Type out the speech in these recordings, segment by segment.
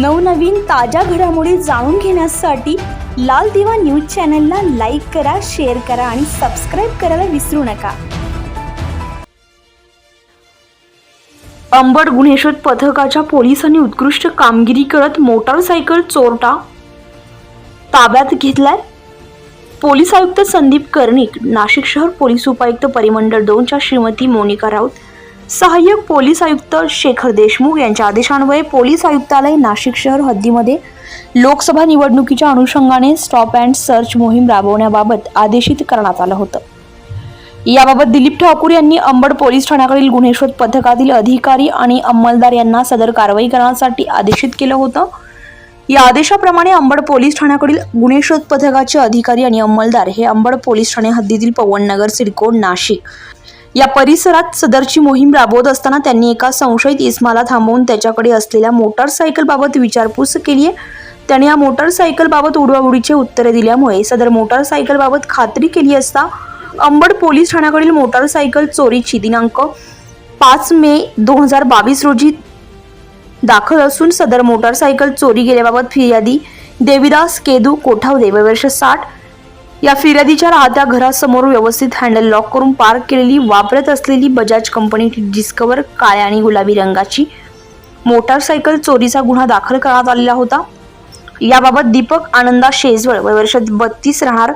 नवनवीन ताज्या घडामोडी जाणून घेण्यासाठी लाल दिवा न्यूज चॅनलला लाईक करा शेअर करा आणि सबस्क्राईब करायला विसरू नका. अंबड गुन्हे शोध पथकाच्या पोलिसांनी उत्कृष्ट कामगिरी करत मोटारसायकल चोरटा ताब्यात घेतलाय. पोलीस आयुक्त संदीप कर्णिक नाशिक शहर पोलीस उपायुक्त परिमंडळ दोनच्या श्रीमती मोनिका राऊत सहाय्यक पोलीस आयुक्त शेखर देशमुख यांच्या आदेशान्वये पोलीस आयुक्तालय नाशिक शहर हद्दीमध्ये लोकसभा निवडणुकीच्या अनुषंगाने स्टॉप अँड सर्च मोहीम राबवण्याबाबत आदेशित करण्यात आलं होतं. याबाबत दिलीप ठाकूर यांनी अंबड पोलीस ठाण्याकडील गुन्हे शोध पथकातील अधिकारी आणि अंमलदार यांना सदर कारवाई करण्यासाठी आदेशित केलं होतं. या आदेशाप्रमाणे अंबड पोलीस ठाण्याकडील गुन्हे शोध पथकाचे अधिकारी आणि अंमलदार हे अंबड पोलीस ठाणे हद्दीतील पवननगर सिडको नाशिक या परिसरात सदरची मोहीम राबवत असताना त्यांनी एका संशयित इस्माला थांबवून त्याच्याकडे असलेल्या मोटारसायकलबाबत विचारपूस केली आहे. त्याने या मोटारसायकलबाबत उडवाउडीचे उत्तरे दिल्यामुळे सदर मोटारसायकलबाबत खात्री केली असता अंबड पोलीस ठाण्याकडील मोटारसायकल चोरीची दिनांक पाच मे दोन हजार बावीस रोजी दाखल असून सदर मोटारसायकल चोरी गेल्याबाबत फिर्यादी देविदास केदू कोठावदे वय वर्ष साठ या फिर्यादीच्या राहत्या घरासमोर व्यवस्थित हँडल लॉक करून पार्क केलेली वापरत असलेली बजाज कंपनी डिस्कवर काळ्या आणि गुलाबी रंगाची मोटारसायकल चोरीचा गुन्हा दाखल करण्यात आलेला होता. याबाबत दीपक आनंदा शेजवळ वय वर्ष बत्तीस राहणार.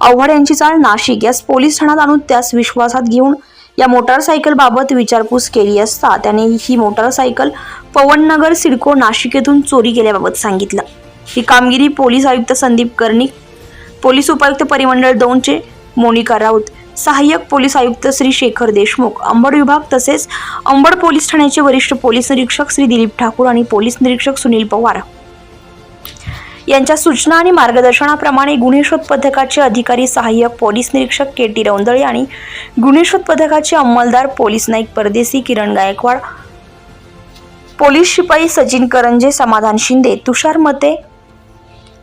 आव्हाड यांची चाल नाशिक. यास पोलीस ठाण्यात आणून त्यास विश्वासात घेऊन या मोटारसायकल बाबत विचारपूस केली असता त्याने ही मोटारसायकल पवननगर सिडको नाशिक येथून चोरी केल्याबाबत सांगितलं. ही कामगिरी पोलीस आयुक्त संदीप कर्णिक पोलीस उपायुक्त परिमंडळ दोनचे मोनिका राऊत सहाय्यक पोलीस आयुक्त श्री शेखर देशमुख अंबड विभाग तसेच अंबड पोलीस ठाण्याचे वरिष्ठ पोलीस निरीक्षक श्री दिलीप ठाकूर आणि पोलीस निरीक्षक सुनील पवार. यांच्या सूचना आणि मार्गदर्शनाप्रमाणे गुन्हे शोध पथकाचे अधिकारी सहाय्यक पोलीस निरीक्षक के टी रौंदळे आणि गुन्हे शोध पथकाचे अंमलदार पोलीस नाईक परदेसी किरण गायकवाड पोलीस शिपाई सचिन करंजे समाधान शिंदे तुषार मते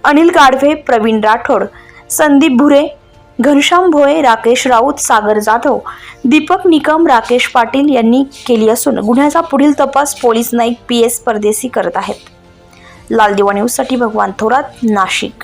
अनिल गाढवे प्रवीण राठोड संदीप भुरे घनश्याम भोये राकेश राऊत सागर जाधव दीपक निकम राकेश पाटील यांनी केली असून गुन्ह्याचा पुढील तपास police Naik P S Pardesi करत आहेत. लाल दिवा न्यूजसाठी भगवान थोरात नाशिक.